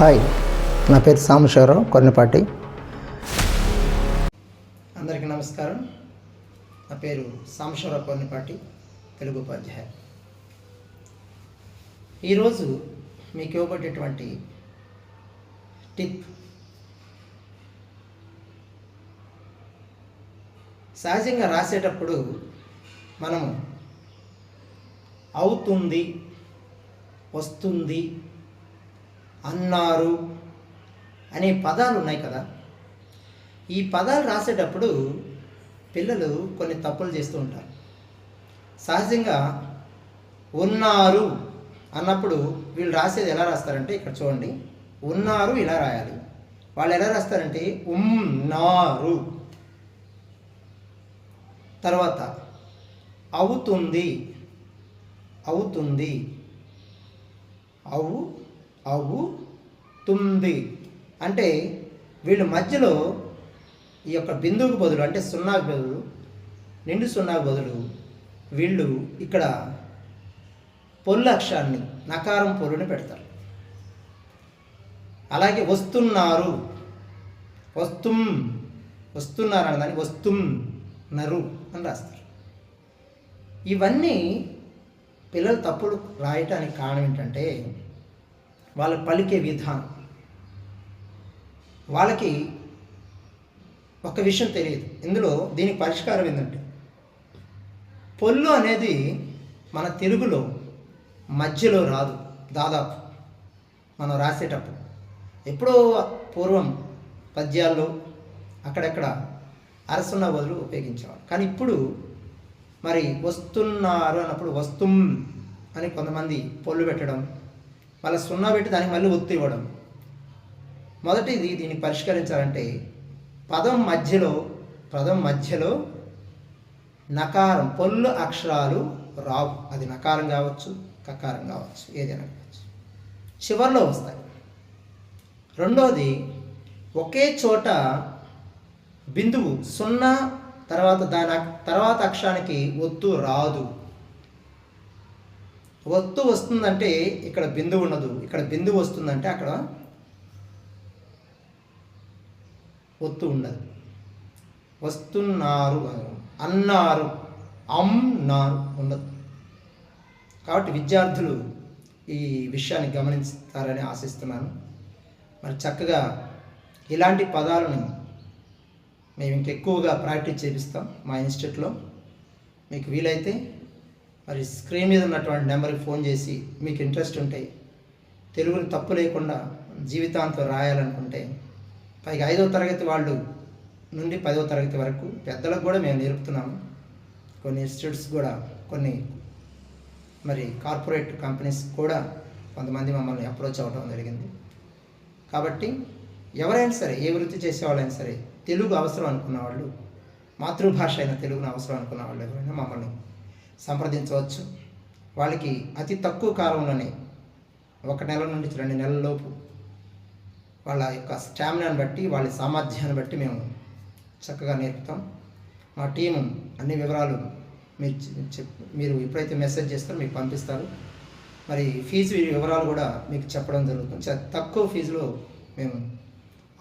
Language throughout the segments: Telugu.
హాయ్ నా పేరు సాంబశివరావు కొన్నపాటి అందరికీ నమస్కారం. నా పేరు సాంబశివరావు కొన్నపాటి తెలుగు ఉపాధ్యాయ. ఈరోజు మీకు ఇవ్వబడేటువంటి టిప్. సహజంగా రాసేటప్పుడు మనము అవుతుంది వస్తుంది అన్నారు అనే పదాలు ఉన్నాయి కదా. ఈ పదాలు రాసేటప్పుడు పిల్లలు కొన్ని తప్పులు చేస్తూ ఉంటారు. సహజంగా ఉన్నారు అన్నప్పుడు వీళ్ళు రాసేది ఎలా రాస్తారంటే ఇక్కడ చూడండి. ఉన్నారు ఇలా రాయాలి. వాళ్ళు ఎలా రాస్తారంటే ఉన్నారు. తర్వాత అవుతుంది. అవుతుంది. అవు అవుతుంది. అంటే వీళ్ళు మధ్యలో ఈ యొక్క బిందువుకు బదులు అంటే సున్నాకు బదులు నిండు సున్నాకు బదులు వీళ్ళు ఇక్కడ పొల్లు అక్షరాన్ని నకారం పొల్లుని పెడతారు. అలాగే వస్తున్నారు. వస్తుం వస్తున్నారు అన్నదాన్ని వస్తుం నరు అని రాస్తారు. ఇవన్నీ పిల్లలు తప్పులు రాయటానికి కారణం ఏంటంటే వాళ్ళు పలికే విధానం. వాళ్ళకి ఒక విషయం తెలియదు. ఇందులో దీనికి పరిష్కారం ఏంటంటే పొల్లు అనేది మన తెలుగులో మధ్యలో రాదు. దాదాపు మనం రాసేటప్పుడు. ఎప్పుడో పూర్వం పద్యాల్లో అక్కడక్కడ అరసున్న బదులు ఉపయోగించేవాడు కానీ ఇప్పుడు మరి వస్తున్నారు అన్నప్పుడు వస్తుం అని కొంతమంది పొల్లు పెట్టడం మళ్ళీ సున్నా పెట్టి దానికి మళ్ళీ ఒత్తి ఇవ్వడం. మొదటిది దీన్ని పరిష్కరించాలంటే పదం మధ్యలో పదం మధ్యలో నకారం పొల్లు అక్షరాలు రావు. అది నకారం కావచ్చు కకారం కావచ్చు ఏదైనా కావచ్చు. చివర్లో వస్తాయి. రెండవది ఒకే చోట బిందువు సున్నా తర్వాత దాని తర్వాత అక్షరానికి ఒత్తు రాదు. ఒత్తు వస్తుందంటే ఇక్కడ బిందువు ఉండదు. ఇక్కడ బిందువు వస్తుందంటే అక్కడ ఒత్తు ఉండదు. వస్తున్నారు అన్నారు. అన్నారు. ఉండదు. కాబట్టి విద్యార్థులు ఈ విషయాన్ని గమనిస్తారని ఆశిస్తున్నాను. మరి చక్కగా ఇలాంటి పదాలను మేము ఇంకెక్కువగా ప్రాక్టీస్ చేపిస్తాం మా ఇన్స్టిట్యూట్లో. మీకు వీలైతే మరి స్క్రీన్ మీద ఉన్నటువంటి నెంబర్కి ఫోన్ చేసి మీకు ఇంట్రెస్ట్ ఉంటే తెలుగుని తప్పు లేకుండా జీవితాంతం రాయాలనుకుంటే పైగా ఐదో తరగతి వాళ్ళు నుండి పదో తరగతి వరకు పెద్దలకు కూడా మేము నేర్పుతున్నాము. కొన్ని ఇన్స్టిట్యూట్స్ కూడా కొన్ని మరి కార్పొరేట్ కంపెనీస్ కూడా కొంతమంది మమ్మల్ని అప్రోచ్ అవ్వడం జరిగింది. కాబట్టి ఎవరైనా సరే ఏ వృత్తి చేసేవాళ్ళైనా సరే తెలుగు అవసరం అనుకున్న వాళ్ళు మాతృభాష అయిన తెలుగును అవసరం అనుకున్న వాళ్ళు ఎవరైనా మమ్మల్ని సంప్రదించవచ్చు. వాళ్ళకి అతి తక్కువ కాలంలోనే ఒక నెల నుండి రెండు నెలల లోపు వాళ్ళ యొక్క స్టామినాని బట్టి వాళ్ళ సామర్థ్యాన్ని బట్టి మేము చక్కగా నేర్పుతాం. మా టీం అన్ని వివరాలు మీరు చెప్ మీరు ఎప్పుడైతే మెసేజ్ చేస్తారో మీకు పంపిస్తారు. మరి ఫీజు వివరాలు కూడా మీకు చెప్పడం జరుగుతుంది. తక్కువ ఫీజులో మేము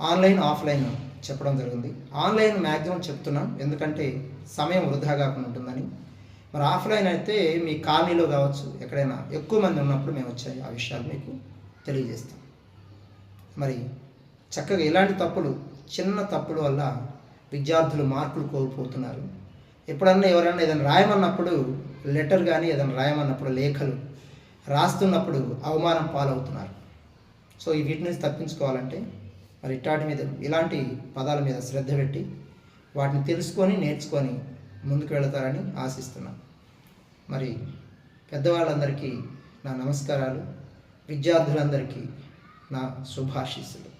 ఆన్లైన్ ఆఫ్లైన్ చెప్పడం జరిగింది. ఆన్లైన్ మ్యాక్సిమం చెప్తున్నాం. ఎందుకంటే సమయం వృధా కాకుండా ఉంటుందని. మరి ఆఫ్లైన్ అయితే మీ కాలనీలో కావచ్చు ఎక్కడైనా ఎక్కువ మంది ఉన్నప్పుడు మేము వచ్చాయి ఆ విషయాలు మీకు తెలియజేస్తాం. మరి చక్కగా ఇలాంటి తప్పులు చిన్న తప్పుల వల్ల విద్యార్థులు మార్కులు కోల్పోతున్నారు. ఎప్పుడన్నా ఎవరన్నా ఏదైనా రాయమన్నప్పుడు లెటర్ కానీ ఏదైనా రాయమన్నప్పుడు లేఖలు రాస్తున్నప్పుడు అవమానం పాలవుతున్నారు. సో ఈ వీటి నుంచి తప్పించుకోవాలంటే మరి ఇట్లాంటి మీద ఇలాంటి పదాల మీద శ్రద్ధ పెట్టి వాటిని తెలుసుకొని నేర్చుకొని ముందుకు వెళతారని ఆశిస్తున్నాం. మరి పెద్దవాళ్ళందరికీ నా నమస్కారాలు విద్యార్థులందరికీ నా శుభాశీస్సులు.